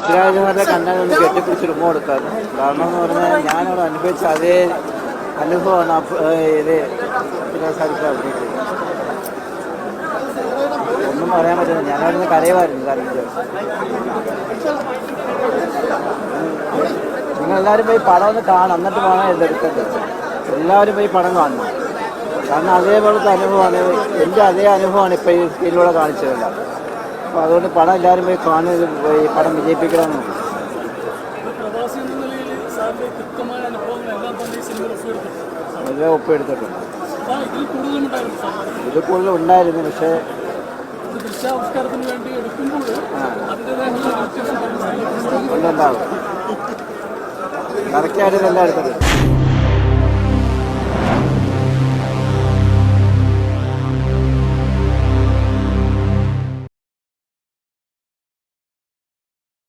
പൃഥ്വിരാജുമാരുടെ കണ്ടാൽ ഒന്ന് കെട്ടിപ്പിടിച്ച് ഉമ്മ കൊടുക്കാം കാരണം എന്ന് പറഞ്ഞാൽ ഞാനവിടെ അനുഭവിച്ച അതേ അനുഭവമാണ് ഇത് പൃഥ്വിരാജ് സാധിക്കുക അഭിനയിച്ചത് ഒന്നും പറയാൻ പറ്റില്ല ഞാനവിടുന്ന് കരയുമായിരുന്നു കരഞ്ഞത് നിങ്ങളെല്ലാവരും പോയി പടം ഒന്ന് കാണാം എന്നിട്ട് വേണം ഇതെടുക്കേണ്ടത് എല്ലാവരും പോയി പടം കാണണം. കാരണം അതേപോലത്തെ അനുഭവമാണ്. എന്റെ അതേ അനുഭവമാണ് ഇപ്പോൾ ഈ സ്ക്രീനിലൂടെ കാണിച്ചതല്ല. അപ്പോൾ അതുകൊണ്ട് പടം എല്ലാവരും പോയി കാണുന്നത് ഈ പടം വിജയിപ്പിക്കണമെന്ന് പ്രവാസി ഒപ്പ് എല്ലാം ഒപ്പെടുത്തിട്ടുണ്ട് ഇതിൽ ഇത് കൂടുതൽ ഉണ്ടായിരുന്നു പക്ഷേ ഉണ്ടാവും കറക്റ്റായിട്ട് ഇതെല്ലാം എടുത്തിട്ടുണ്ട്.